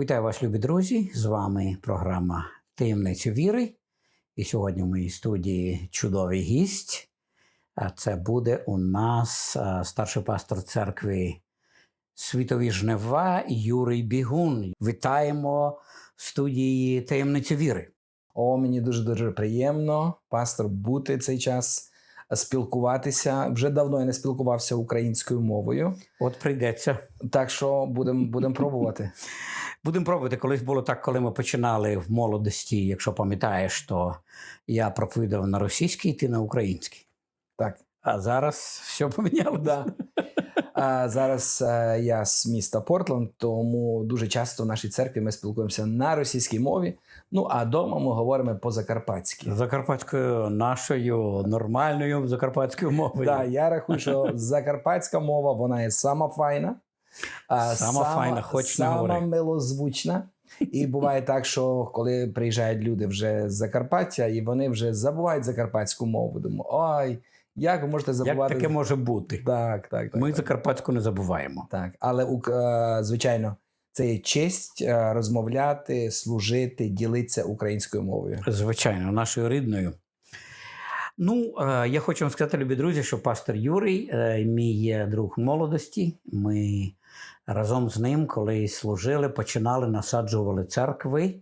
Вітаю вас, любі друзі! З вами програма Таємниця віри. І сьогодні в моїй студії чудовий гість. А Це буде у нас старший пастор церкви Світові Жнива Юрій Бігун. Вітаємо в студії Таємниця віри. О, мені дуже дуже приємно, пастор, бути цей час, спілкуватися. Вже давно я не спілкувався українською мовою, От прийдеться. так що будемо будем пробувати. Будемо пробувати. Колись було так, коли ми починали в молодості. Якщо пам'ятаєш, то я проповідав на російській, ти на українській. Так. А зараз все помінялося. Да. А зараз е, я з міста Портленд, тому дуже часто в нашій церкві ми спілкуємося на російській мові. Ну а вдома ми говоримо по-закарпатськи. Закарпатською нашою нормальною закарпатською мовою. Да, я рахую, що закарпатська мова вона є сама файна, а, Сама файна, хоч не сама милозвучна. І буває так, що коли приїжджають люди вже з Закарпаття, і вони вже забувають закарпатську мову. Думаю, ой, як ви можете Як забувати? таке може бути? Так, так, так. Ми так. закарпатську не забуваємо. Так, але е, звичайно, це є честь е, розмовляти, служити, ділитися українською мовою. Звичайно, нашою рідною. Ну, е, я хочу вам сказати, любі друзі, що пастор Юрій, е, мій друг молодості. Ми разом з ним, коли служили, починали насаджували церкви е,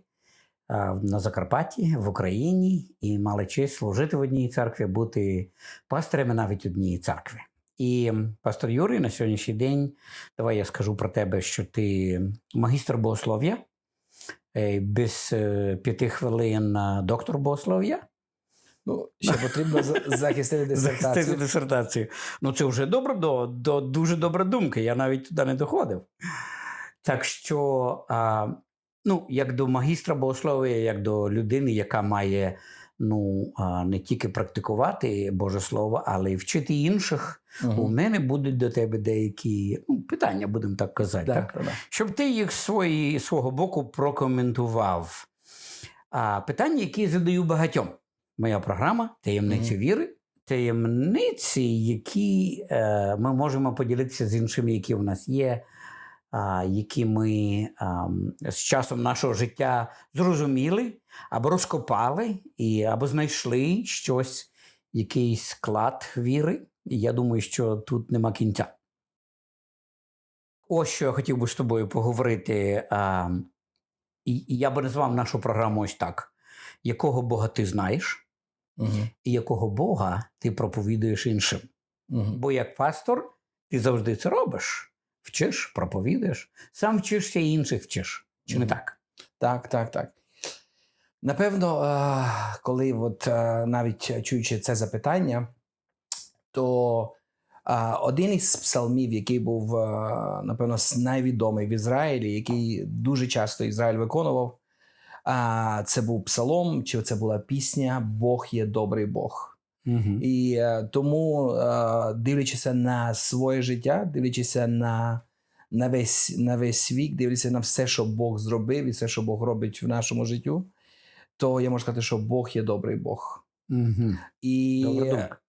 на Закарпатті, в Україні, і мали честь служити в одній церкві, бути пасторами навіть однієї церкви. І пастор Юрій на сьогоднішній день, давай я скажу про тебе, що ти магістр богослов'я, без п'яти хвилин доктор богослов'я. Ну, ще потрібно за- захистити Захистити дисертацію. дисертацію. Ну, це вже добре, до, до, дуже добра думка. Я навіть туди не доходив. Так що, а, ну, як до магістра богослов'я, як до людини, яка має ну, а, не тільки практикувати Боже Слово, але й вчити інших, Мгм. у мене будуть до тебе деякі ну, питання, будемо так казати. Так, Так? так, так. Щоб ти їх свої, свого боку прокоментував. А, питання, які я задаю багатьом. Моя програма Таємниці Мгм. віри. Таємниці, які е, ми можемо поділитися з іншими, які в нас є, а, які ми а, з часом нашого життя зрозуміли або розкопали, і, або знайшли щось, якийсь склад віри. І я думаю, що тут нема кінця. Ось що я хотів би з тобою поговорити. А, і, і я би назвав нашу програму ось так: якого Бога ти знаєш, І якого Бога ти проповідуєш іншим. Мгм. Бо як пастор, ти завжди це робиш. Вчиш, проповідуєш, сам вчишся і інших вчиш. Чи не так? Так, так, так. Напевно, е, коли от е, навіть чуючи це запитання, то е, один із псалмів, який був, напевно, найвідомий в Ізраїлі, який дуже часто Ізраїль виконував, а, це був псалом, чи це була пісня Бог є добрий Бог. Угу. І е, тому, е, дивлячися на своє життя, дивлячися на, на, весь, на весь світ, дивлячися на все, що Бог зробив, і все, що Бог робить в нашому життю, то я можу сказати, що Бог є добрий Бог. Угу. І,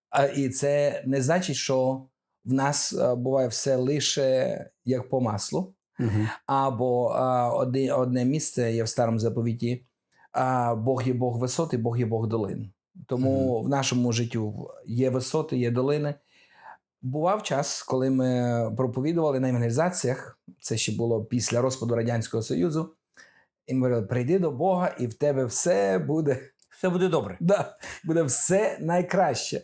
а, і це не значить, що в нас е, буває все лише як по маслу. Угу. Або а, одне, одне місце є в старому заповіті: а, Бог є Бог висот і Бог є Бог долин. Тому в нашому життю є висоти, є долини. Бував час, коли ми проповідували на евангелізаціях, це ще було після розпаду Радянського Союзу, і ми говорили: прийди до Бога, і в тебе все буде Все буде добре. Да, буде все найкраще.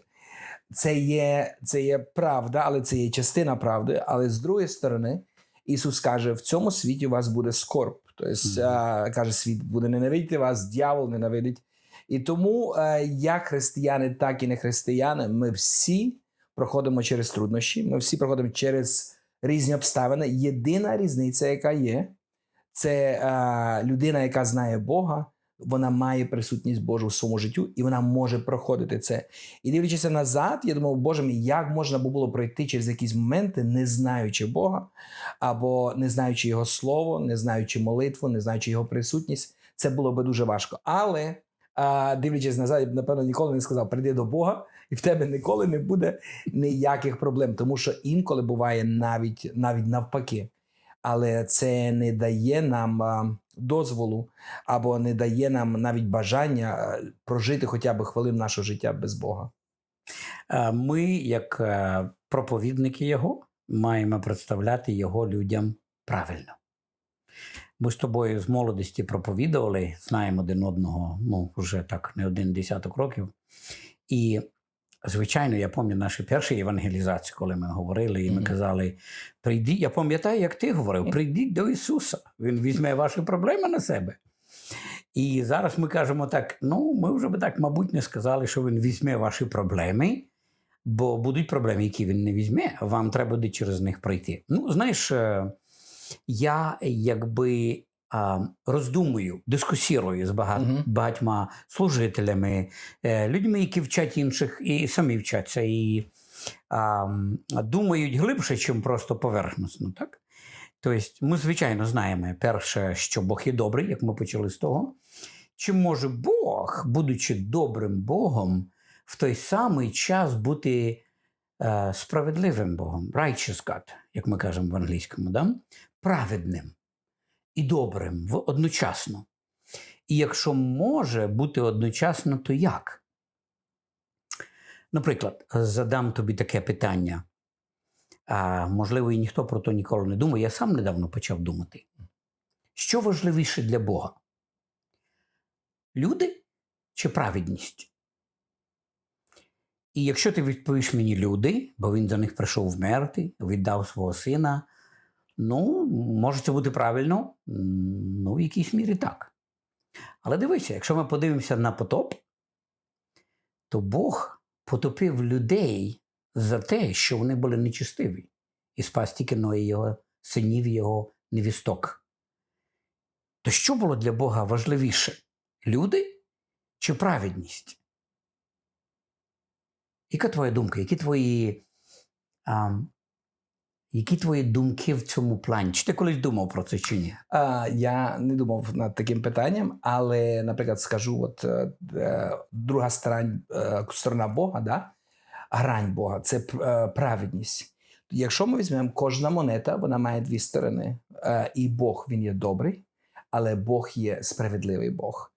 Це є, це є правда, але це є частина правди. Але з другої сторони, Ісус каже: в цьому світі у вас буде скорб. Тобто, а, каже, світ буде ненавидіти вас, дьявол ненавидить. І тому, е, як християни, так і не християни, ми всі проходимо через труднощі, ми всі проходимо через різні обставини. Єдина різниця, яка є, це е, людина, яка знає Бога, вона має присутність Божу в своєму життю, і вона може проходити це. І дивлячись назад, я думав, Боже мій, як можна було пройти через якісь моменти, не знаючи Бога, або не знаючи Його слово, не знаючи молитву, не знаючи Його присутність, це було би дуже важко. Але дивлячись назад, я б напевно ніколи не сказав: прийди до Бога, і в тебе ніколи не буде ніяких проблем, тому що інколи буває навіть навіть навпаки. але це не дає нам дозволу або не дає нам навіть бажання прожити хоча б хвилин нашого життя без Бога. Е, Ми, як е, проповідники Його, маємо представляти Його людям правильно. Ми з тобою з молодості проповідували, знаємо один одного, ну, вже так не один десяток років. І, звичайно, я пам'ятаю наші перші евангелізації, коли ми говорили, і ми казали: прийдіть, я пам'ятаю, як ти говорив, прийдіть до Ісуса, Він візьме ваші проблеми на себе. І зараз ми кажемо так: ну, ми вже би так, мабуть, не сказали, що він візьме ваші проблеми, бо будуть проблеми, які він не візьме, вам треба буде через них пройти. Ну, знаєш, е, я якби роздумую, дискусірую з багат, Мгм. багатьма служителями, е, людьми, які вчать інших і самі вчаться, і а, думають глибше, чим просто поверхносно. Так? Тобто, ми, звичайно, знаємо, перше, що Бог є добрий, як ми почали з того. Чи може Бог, будучи добрим Богом, в той самий час бути е, справедливим Богом, righteous God, як ми кажемо в англійському, да? праведним і добрим одночасно. І якщо може бути одночасно, то як? Наприклад, задам тобі таке питання. А, можливо, і ніхто про то ніколи не думає. Я сам недавно почав думати. Що важливіше для Бога? Люди чи праведність? І якщо ти відповіш мені люди, бо він за них прийшов вмерти, віддав свого сина, ну, може це бути правильно, ну, в якійсь мірі так. Але дивися, якщо ми подивимося на потоп, то Бог потопив людей за те, що вони були нечистиві, і спас тільки Ноя його синів його невісток. То що було для Бога важливіше? Люди чи праведність? Яка твоя думка? Які твої, а, які твої думки в цьому плані? Чи ти колись думав про це чи ні? А, я не думав над таким питанням, але, наприклад, скажу: от е, е, друга сторона, е, сторона Бога, да? грань Бога це праведність. Якщо ми візьмемо кожна монета, вона має дві сторони. І Бог він є добрий, але Бог є справедливий Бог.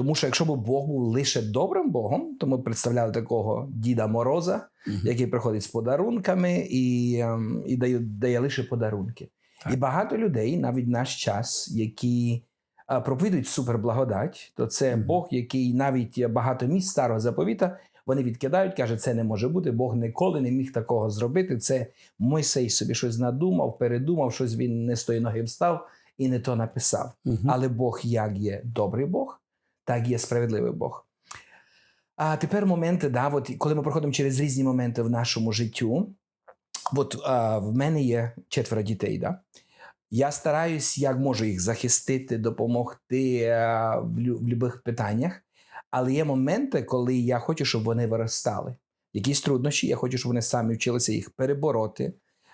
Тому що якщо б Бог був лише добрим Богом, то ми представляли такого Діда Мороза, Мгм. який приходить з подарунками і, ем, і дає, дає лише подарунки. Так. І багато людей, навіть в наш час, які а, проповідують суперблагодать, то це Мгм. Бог, який навіть багато місць старого заповіта вони відкидають, каже, це не може бути. Бог ніколи не міг такого зробити. Це Мойсей собі щось надумав, передумав, щось він не з тої ноги встав і не то написав. Мгм. Але Бог як є добрий Бог, так є справедливий Бог. А тепер моменти, да, от, коли ми проходимо через різні моменти в нашому життю. От а, в мене є четверо дітей. Да? Я стараюсь, як можу їх захистити, допомогти а, в, лю- в будь-яких питаннях. Але є моменти, коли я хочу, щоб вони виростали. Якісь труднощі, я хочу, щоб вони самі вчилися їх перебороти,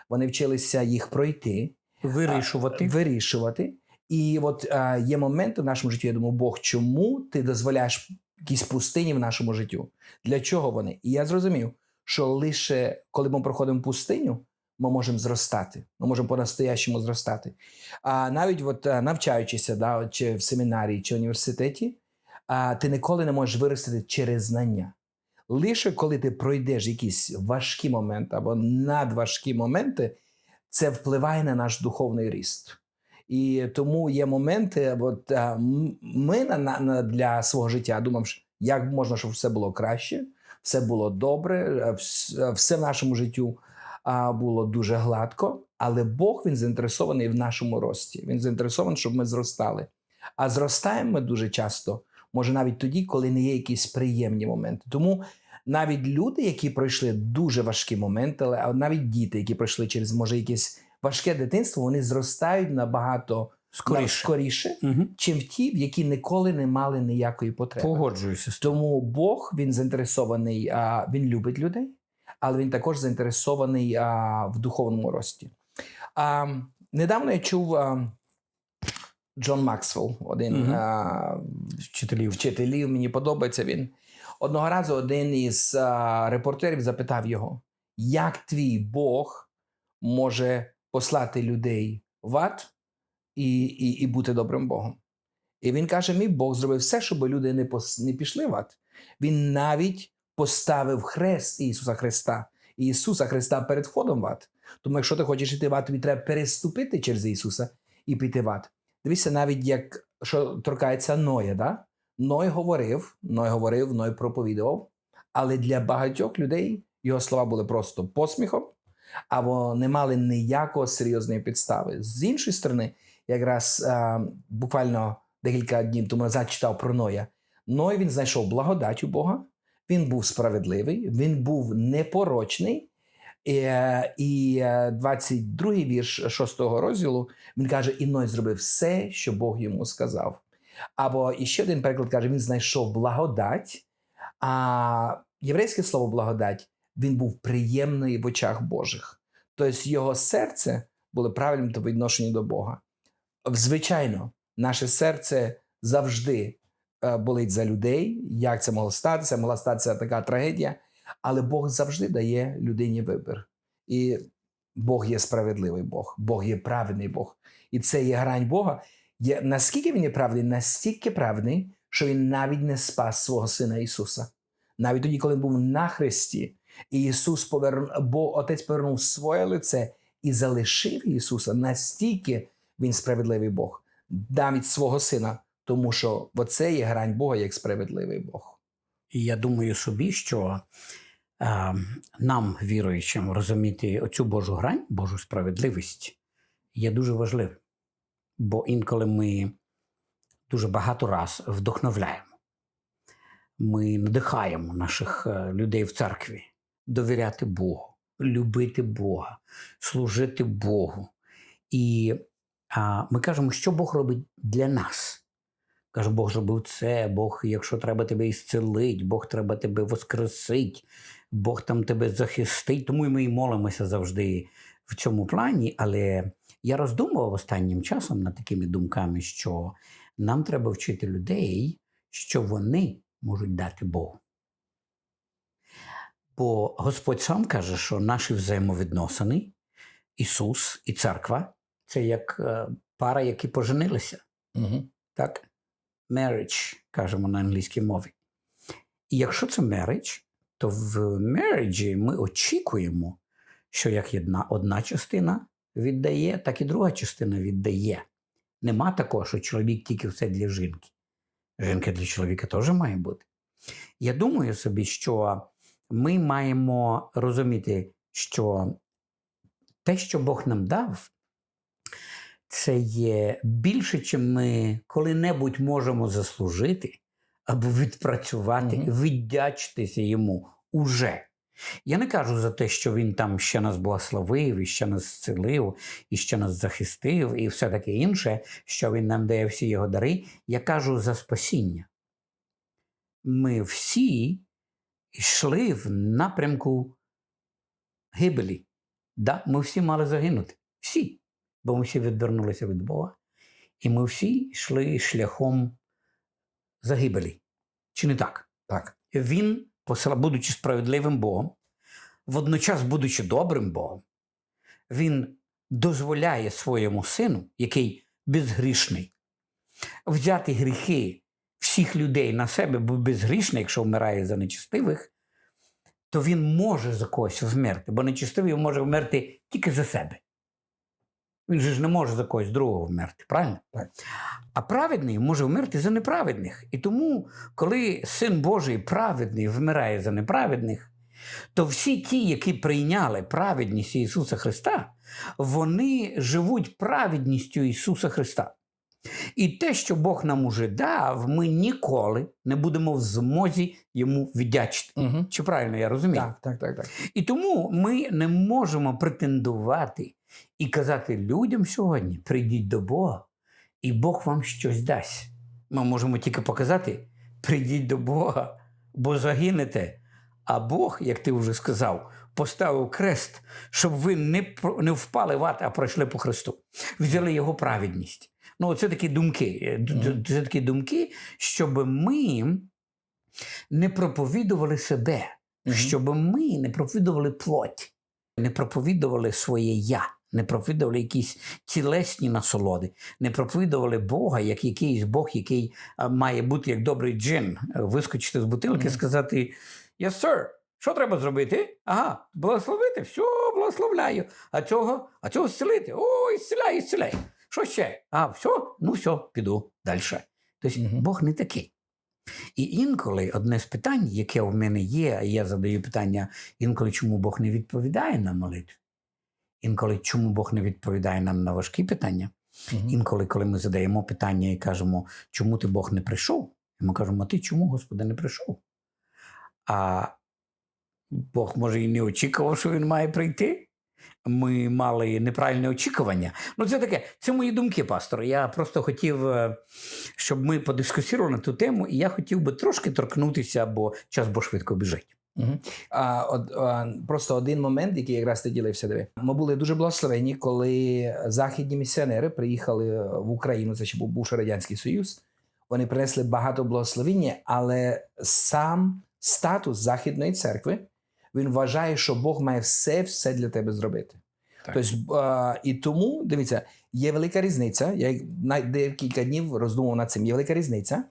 вони вчилися їх пройти Вирішувати. вирішувати. І от а, є моменти в нашому житті, я думаю, Бог, чому ти дозволяєш якісь пустині в нашому життю? Для чого вони? І я зрозумів, що лише коли ми проходимо пустиню, ми можемо зростати. Ми можемо по-настоящому зростати. А навіть от, навчаючися, да, чи в семінарії, чи в університеті, а, ти ніколи не можеш виростити через знання. Лише коли ти пройдеш якісь важкі моменти або надважкі моменти, це впливає на наш духовний ріст. І тому є моменти, от ми на, на, для свого життя думаємо, як можна, щоб все було краще, все було добре, вс- а, все в нашому життю було дуже гладко. Але Бог він заінтересований в нашому рості. Він заінтересований, щоб ми зростали. А зростаємо ми дуже часто, може навіть тоді, коли не є якісь приємні моменти. Тому навіть люди, які пройшли дуже важкі моменти, але навіть діти, які пройшли через може якесь важке дитинство, вони зростають набагато Скоріше. скоріше Мгм. чим ті, в які ніколи не мали ніякої потреби. Погоджуюся з. Тому Бог він заінтересований, а, він любить людей, але він також заінтересований а, в духовному рості. А, недавно я чув а, Джон Максвелл, один Мгм. а, Вчителів. вчителів, мені подобається він. Одного разу один із а, репортерів запитав його, як твій Бог може послати людей в ад і, і, і бути добрим Богом. І він каже: мій Бог зробив все, щоб люди не, пос, не пішли в ад. Він навіть поставив хрест Ісуса Христа, Ісуса Христа перед входом в ад. Тому, якщо ти хочеш йти в ад, тобі треба переступити через Ісуса і піти в ад. Дивіться, навіть як що торкається Ноя, да? Ной говорив, Ной говорив, Ной проповідував, але для багатьох людей його слова були просто посміхом, або не мали ніякої серйозної підстави. З іншої сторони, якраз а, буквально декілька днів тому назад читав про Ноя. Ной він знайшов благодать у Бога, він був справедливий, він був непорочний. І, е, і е, 22-й вірш 6-го розділу він каже: і Ной зробив все, що Бог йому сказав. Або і ще один переклад каже: він знайшов благодать, а єврейське слово благодать він був приємний в очах Божих. Тобто його серце було правильним по відношенню до Бога. Звичайно, наше серце завжди е, болить за людей. Як це могло статися? Могла статися така трагедія, але Бог завжди дає людині вибір. І Бог є справедливий Бог, Бог є праведний Бог. І це є грань Бога. Є, наскільки він є праведний, настільки праведний, що він навіть не спас свого сина Ісуса. Навіть тоді, коли він був на хресті, і Ісус повернув, бо Отець повернув своє лице і залишив Ісуса, настільки він справедливий Бог, навіть свого сина, тому що оце є грань Бога як справедливий Бог. І я думаю собі, що е, нам, віруючим, розуміти оцю Божу грань, Божу справедливість є дуже важливим. Бо інколи ми дуже багато раз вдохновляємо. Ми надихаємо наших е, людей в церкві довіряти Богу, любити Бога, служити Богу. І а, ми кажемо, що Бог робить для нас. Каже, Бог зробив це, Бог, якщо треба тебе ісцелить, Бог треба тебе воскресить, Бог там тебе захистить. Тому і ми і молимося завжди в цьому плані. Але я роздумував останнім часом над такими думками, що нам треба вчити людей, що вони можуть дати Богу. Бо Господь сам каже, що наші взаємовідносини, Ісус і церква це як е, пара, які поженилися. Угу. Так? Marriage, кажемо на англійській мові. І якщо це marriage, то в marriage ми очікуємо, що як одна, одна частина віддає, так і друга частина віддає. Нема такого, що чоловік тільки все для жінки. Жінка для чоловіка теж має бути. Я думаю собі, що ми маємо розуміти, що те, що Бог нам дав, це є більше, чим ми коли-небудь можемо заслужити або відпрацювати, Мгм. віддячитися йому уже. Я не кажу за те, що він там ще нас благословив, і ще нас зцілив, і ще нас захистив, і все таке інше, що він нам дає всі його дари. Я кажу за спасіння. Ми всі йшли в напрямку гибелі. Да, ми всі мали загинути. Всі. Бо ми всі відвернулися від Бога. І ми всі йшли шляхом загибелі. Чи не так? Так. Він, будучи справедливим Богом, водночас, будучи добрим Богом, він дозволяє своєму сину, який безгрішний, взяти гріхи всіх людей на себе, бо безгрішний, якщо вмирає за нечистивих, то він може за когось вмерти, бо нечистивий може вмерти тільки за себе. Він же ж не може за когось другого вмерти, правильно? А праведний може вмерти за неправедних. І тому, коли син Божий праведний вмирає за неправедних, то всі ті, які прийняли праведність Ісуса Христа, вони живуть праведністю Ісуса Христа. І те, що Бог нам уже дав, ми ніколи не будемо в змозі йому віддячити. Угу. Чи правильно я розумію? Так, так, так, так. І тому ми не можемо претендувати і казати людям сьогодні: прийдіть до Бога, і Бог вам щось дасть. Ми можемо тільки показати: прийдіть до Бога, бо загинете. А Бог, як ти вже сказав, поставив крест, щоб ви не, не впали в ад, а пройшли по Христу. Взяли його праведність. Ну, це такі думки. Е, Це такі думки, щоб ми не проповідували себе щоб ми не проповідували плоть, не проповідували своє я, не проповідували якісь тілесні насолоди, не проповідували Бога як якийсь Бог, який має бути як добрий джин, е, вискочити з бутилки і сказати: Yes, sir, що треба зробити? Ага, благословити, все, благословляю. А цього, а цього зцілити? О, ісціляй, ісціляй. Що ще? А, все, ну все, піду далі. Тобто. Бог не такий. І інколи одне з питань, яке в мене є, а я задаю питання інколи, чому Бог не відповідає на молитві, інколи чому Бог не відповідає нам на важкі питання. Мгм. Інколи, коли ми задаємо питання і кажемо, чому ти Бог не прийшов? І ми кажемо, а ти чому, Господи, не прийшов? А Бог, може, і не очікував, що він має прийти. Ми мали неправильне очікування. Ну, це таке, це мої думки, пастор. Я просто хотів, е, щоб ми подискусували на ту тему, і я хотів би трошки торкнутися, бо час бо швидко біжить. Мгм. А, от, а, просто один момент, який якраз ти ділився. Диви. Ми були дуже благословені, коли західні місіонери приїхали в Україну. Це ще був бувший радянський союз. Вони принесли багато благословення, але сам статус західної церкви він вважає, що Бог має все, все для тебе зробити. Тобто, і тому дивіться, є велика різниця. Я на декілька днів роздумував над цим. Є велика різниця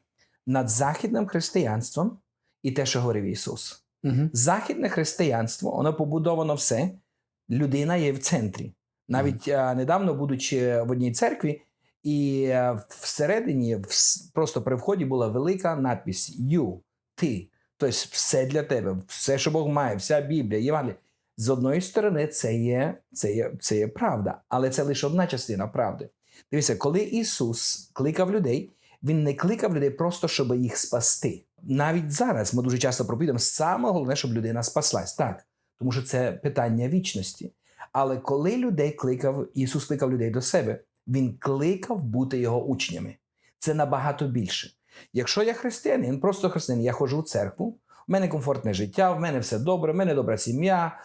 над західним християнством і те, що говорив Ісус. Угу. Західне християнство, воно побудовано все. Людина є в центрі. Навіть а, недавно, будучи в одній церкві, і а, всередині, вс- просто при вході була велика надпись «You», ти. Тобто все для тебе, все, що Бог має, вся Біблія, Євангелія. З одної сторони, це є, це, є, це є правда, але це лише одна частина правди. Дивіться, коли Ісус кликав людей, Він не кликав людей просто, щоб їх спасти. Навіть зараз ми дуже часто проповідуємо, саме головне, щоб людина спаслась. Так, тому що це питання вічності. Але коли людей кликав, Ісус кликав людей до себе, Він кликав бути його учнями. Це набагато більше. Якщо я християнин, просто християнин, я ходжу в церкву, в мене комфортне життя, в мене все добре, в мене добра сім'я,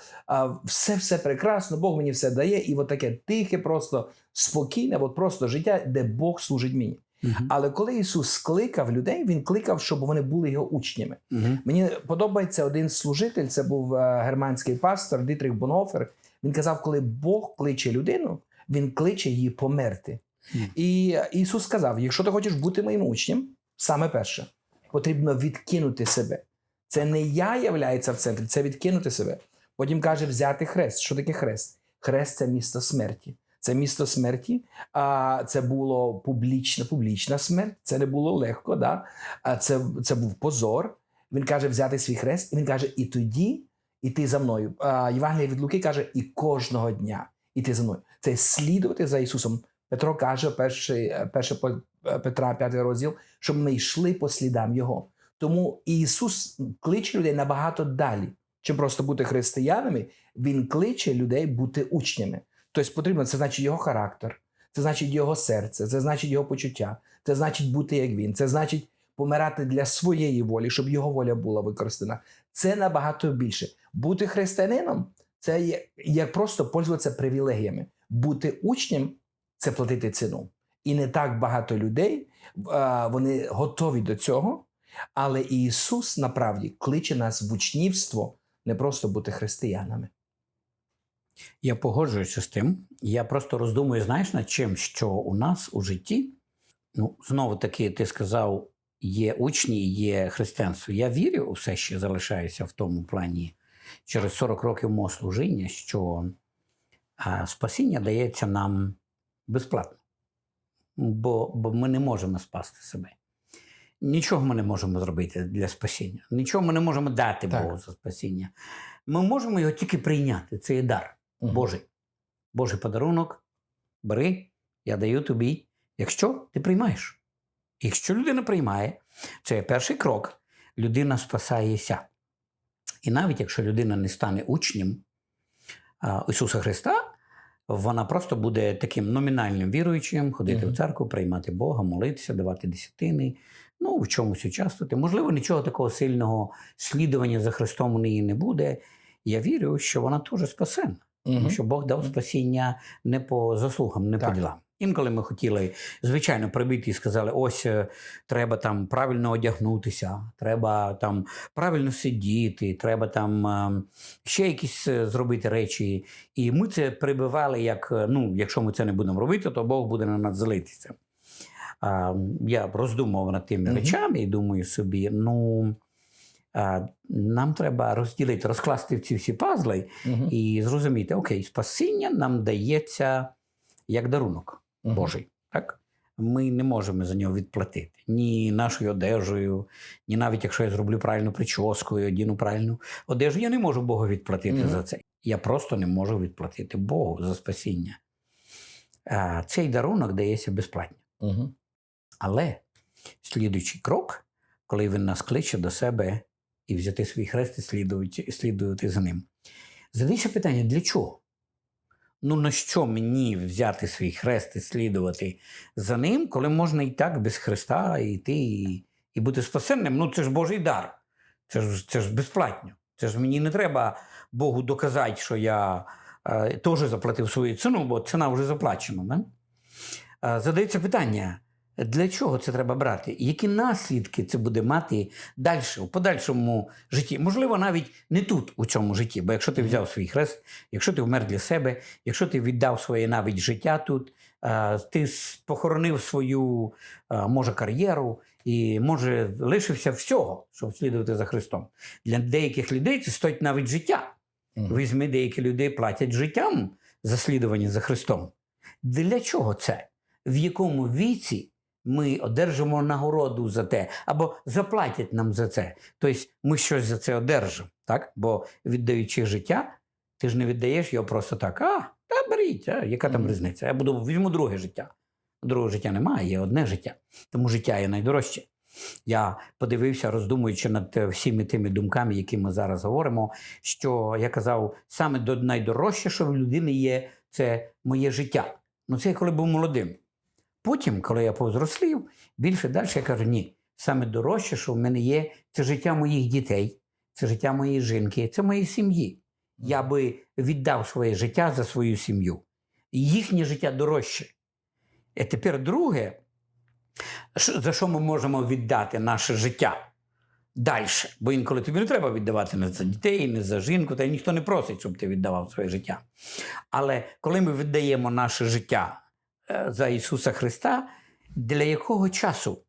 все все прекрасно, Бог мені все дає, і от таке тихе, просто спокійне, от просто життя, де Бог служить мені. Угу. Але коли Ісус кликав людей, Він кликав, щоб вони були його учнями. Угу. Мені подобається один служитель, це був е, германський пастор Дітрих Бонhoфер. Він казав, коли Бог кличе людину, він кличе її померти. Мгм. І Ісус сказав: якщо ти хочеш бути моїм учнем, саме перше, потрібно відкинути себе. Це не я являється в центрі, це відкинути себе. Потім каже, взяти хрест. Що таке хрест? Хрест це місто смерті. Це місто смерті, а це було публічна, публічна смерть. Це не було легко. Да? А це, це був позор. Він каже, взяти свій хрест, і він каже, і тоді іти за мною. Євангелія від Луки каже, і кожного дня іти за мною. Це слідувати за Ісусом. Петро каже, перший, перше Петра, п'ятий розділ, щоб ми йшли по слідам Його. Тому Ісус кличе людей набагато далі, чим просто бути християнами. Він кличе людей бути учнями. Тобто потрібно це значить його характер, це значить його серце, це значить його почуття, це значить бути як він, це значить помирати для своєї волі, щоб його воля була використана. Це набагато більше. Бути християнином це як просто пользуватися привілегіями. Бути учнем це платити ціну. І не так багато людей вони готові до цього. Але Ісус направді кличе нас в учнівство, не просто бути християнами. Я погоджуюся з тим. Я просто роздумую, знаєш, над чим, що у нас у житті, ну, знову таки, ти сказав, є учні, є християнство. Я вірю, все ще залишаюся в тому плані через 40 років мого служіння, що а, спасіння дається нам безплатно, бо, бо ми не можемо спасти себе. Нічого ми не можемо зробити для спасіння. Нічого ми не можемо дати Так. Богу за спасіння. Ми можемо його тільки прийняти. Це є дар. Божий. Божий подарунок. Бери, я даю тобі. Якщо ти приймаєш. Якщо людина приймає, це є перший крок. Людина спасається. І навіть якщо людина не стане учнем Ісуса Христа, вона просто буде таким номінальним віруючим, ходити Мгм. в церкву, приймати Бога, молитися, давати десятини, ну, в чомусь участвувати. Можливо, нічого такого сильного слідування за Христом у неї не буде. Я вірю, що вона теж спасена. Мгм. Тому що Бог дав спасіння не по заслугам, не Так. по ділам. Інколи ми хотіли, звичайно, прибити і сказали: ось е, треба там правильно одягнутися, треба там правильно сидіти, треба там е, ще якісь е, зробити речі. І ми це прибивали як: ну, якщо ми це не будемо робити, то Бог буде на нас злитися. А, я роздумував над тими Мгм. речами і думаю собі, ну. Нам треба розділити, розкласти ці всі пазли Мгм. і зрозуміти, окей, спасіння нам дається як дарунок. Божий. Так? Ми не можемо за нього відплатити ні нашою одежею, ні навіть якщо я зроблю правильну прическу і одіну правильну одежу, я не можу Богу відплатити Мгм. за це. Я просто не можу відплатити Богу за спасіння. А, цей дарунок дається безплатно. Мгм. Але слідуючий крок, коли він нас кличе до себе і взяти свій хрест і слідувати, і слідувати за ним. Задайся питання, для чого? Ну, на що мені взяти свій хрест і слідувати за ним, коли можна і так без хреста йти і, і бути спасенним? Ну, це ж Божий дар. Це ж, це ж безплатно. Це ж мені не треба Богу доказати, що я е, теж заплатив свою ціну, бо ціна вже заплачена. Не? Е, задається питання, для чого це треба брати? Які наслідки це буде мати далі, у подальшому житті? Можливо, навіть не тут, у цьому житті. Бо якщо ти взяв свій хрест, якщо ти вмер для себе, якщо ти віддав своє навіть життя тут, ти похоронив свою, може, кар'єру і, може, лишився всього, щоб слідувати за Христом. Для деяких людей це стоїть навіть життя. Візьми, деякі люди платять життям за слідування за Христом. Для чого це? В якому віці ми одержимо нагороду за те, або заплатять нам за це? Тобто ми щось за це одержимо, так? Бо віддаючи життя, ти ж не віддаєш його просто так. А, та беріть, а, яка там різниця? Я буду візьму друге життя. Другого життя немає, є одне життя. Тому життя є найдорожче. Я подивився, роздумуючи над е, всіми тими думками, які ми зараз говоримо, що я казав, саме до найдорожче, що в людини є, це моє життя. Ну це я коли був молодим. Потім, коли я повзрослів, більше далі я кажу, ні, саме дорожче, що в мене є, це життя моїх дітей, це життя моєї жінки, це моєї сім'ї. Я би віддав своє життя за свою сім'ю. Їхнє життя дорожче. І тепер друге, за що ми можемо віддати наше життя далі. Бо інколи тобі не треба віддавати не за дітей, не за жінку, та й ніхто не просить, щоб ти віддавав своє життя. Але коли ми віддаємо наше життя е, за Ісуса Христа, для якого часу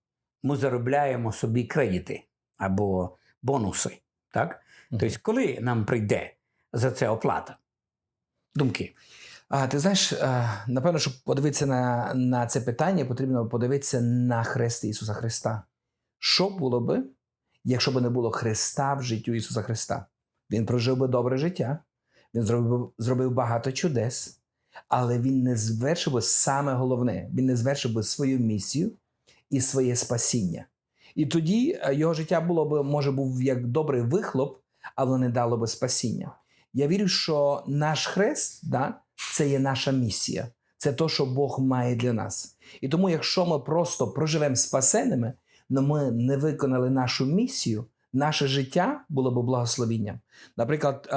ми заробляємо собі кредити або бонуси? Так? Тобто, коли нам прийде за це оплата? Думки. А ти знаєш, е, напевно, щоб подивитися на, на це питання, потрібно подивитися на хрест Ісуса Христа. Що було би, якщо б не було Христа в життю Ісуса Христа? Він прожив би добре життя, він зробив, зробив багато чудес, але він не звершив саме головне, він не звершив свою місію і своє спасіння. І тоді е, його життя було б, може, був як добрий вихлоп, але не дало би спасіння. Я вірю, що наш хрест да, це є наша місія, це те, що Бог має для нас. І тому, якщо ми просто проживемо спасеними, але ми не виконали нашу місію, наше життя було б благословінням. Наприклад,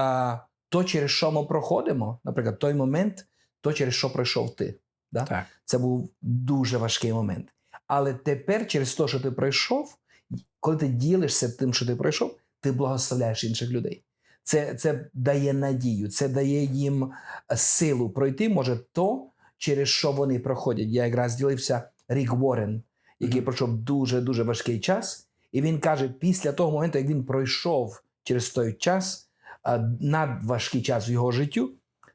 то, через що ми проходимо, наприклад, той момент, то, через що пройшов ти. Да? Так. Це був дуже важкий момент. Але тепер, через те, що ти пройшов, коли ти ділишся тим, що ти пройшов, ти благословляєш інших людей. Це, це дає надію, це дає їм силу пройти, може, то, через що вони проходять. Я якраз ділився Рік Уоррен, який Мгм. пройшов дуже дуже важкий час. І він каже, після того моменту, як він пройшов через той час, а, надважкий час в його життю,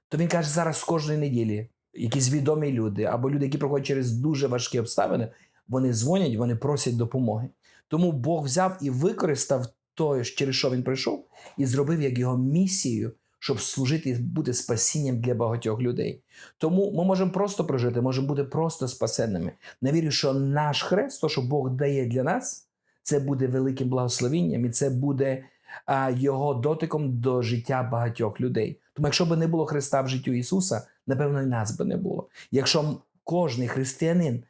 то він каже, зараз кожної неділі якісь відомі люди або люди, які проходять через дуже важкі обставини, вони дзвонять, вони просять допомоги. Тому Бог взяв і використав те, через що він пройшов, і зробив як його місію, щоб служити і бути спасінням для багатьох людей. Тому ми можемо просто прожити, можемо бути просто спасенними. Не вірю, що наш хрест, то, що Бог дає для нас, це буде великим благословінням, і це буде його дотиком до життя багатьох людей. Тому, якщо б не було Христа в життю Ісуса, напевно, і нас би не було. Якщо кожний християнин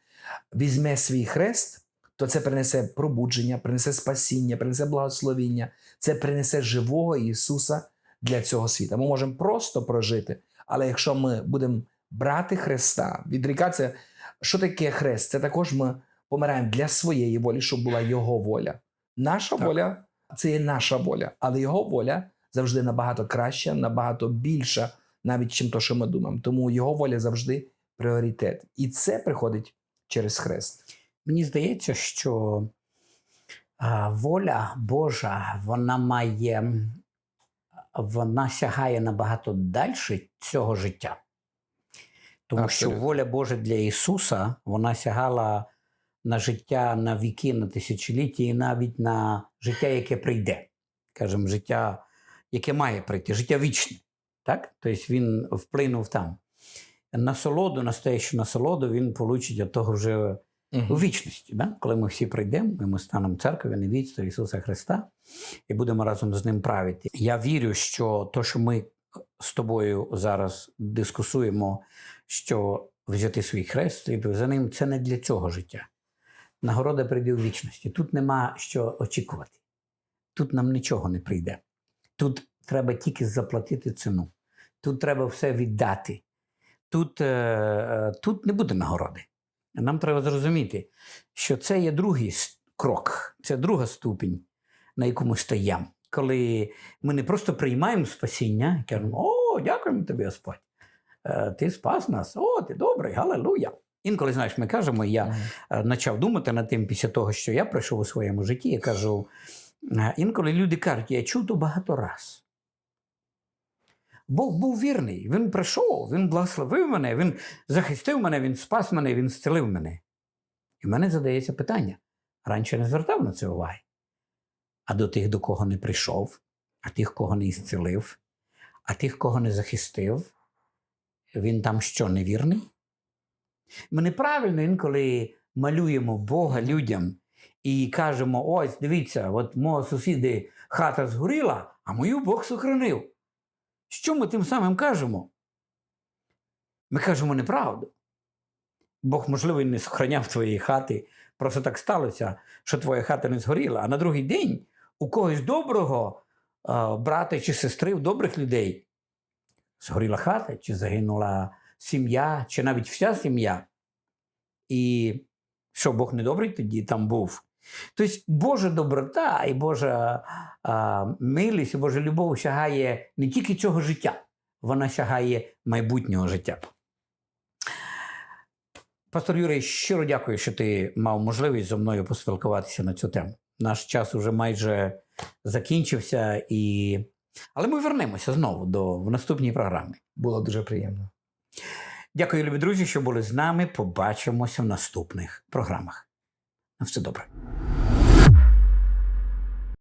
візьме свій хрест, то це принесе пробудження, принесе спасіння, принесе благословіння, це принесе живого Ісуса для цього світу. Ми можемо просто прожити, але якщо ми будемо брати Христа, відрікатися Що таке хрест? Це також ми помираємо для своєї волі, щоб була його воля. Наша Так. воля це є наша воля, але його воля завжди набагато краща, набагато більша, навіть чим то, що ми думаємо. Тому його воля завжди пріоритет. І це приходить через хрест. Мені здається, що воля Божа вона має, вона сягає набагато далі цього життя. Тому що воля Божа для Ісуса вона сягала на життя на віки, на тисячоліття і навіть на життя, яке прийде. Кажемо, життя, яке має прийти, життя вічне. Так? Тобто він вплинув там. Насолоду, настоящу насолоду він получить від того вже у вічності, да? коли ми всі прийдемо, і ми станемо церков'ю невідство Ісуса Христа і будемо разом з ним правити. Я вірю, що то, що ми з тобою зараз дискусуємо, що взяти свій хрест, слідувати за ним, це не для цього життя. Нагорода прийде у вічності. Тут нема що очікувати. Тут нам нічого не прийде. Тут треба тільки заплатити ціну. Тут треба все віддати. Тут, е, е, тут не буде нагороди. Нам треба зрозуміти, що це є другий крок, це друга ступінь, на яку ми стоїмо. Коли ми не просто приймаємо спасіння і кажемо, о, дякуємо тобі, Господь. Е, Ти спас нас, о, ти добрий, галилуя. Інколи, знаєш, ми кажемо, я е, почав думати над тим після того, що я пройшов у своєму житті. Я кажу, е, інколи люди кажуть, я чув то багато раз. Бог був вірний, він прийшов, він благословив мене, він захистив мене, він спас мене, він зцілив мене. І в мене задається питання. Раніше не звертав на це уваги. А до тих, до кого не прийшов, а тих, кого не ісцілив, а тих, кого не захистив, він там що, невірний? Ми неправильно інколи малюємо Бога людям і кажемо: ось, дивіться, от мого сусіди хата згоріла, а мою Бог сохранив. Що ми тим самим кажемо? Ми кажемо неправду. Бог, можливо, не сохраняв твоєї хати. Просто так сталося, що твоя хата не згоріла. А на другий день у когось доброго брата чи сестри, у добрих людей згоріла хата, чи загинула сім'я, чи навіть вся сім'я. І що Бог недобрий тоді там був. Тобто Божа доброта і Божа а, милість, і Божа любов сягає не тільки цього життя, вона сягає майбутнього життя. Пастор Юрій, щиро дякую, що ти мав можливість зі мною поспілкуватися на цю тему. Наш час уже майже закінчився, і... але ми вернемося знову до, в наступній програмі. Було дуже приємно. Дякую, любі друзі, що були з нами. Побачимося в наступних програмах. На все добре.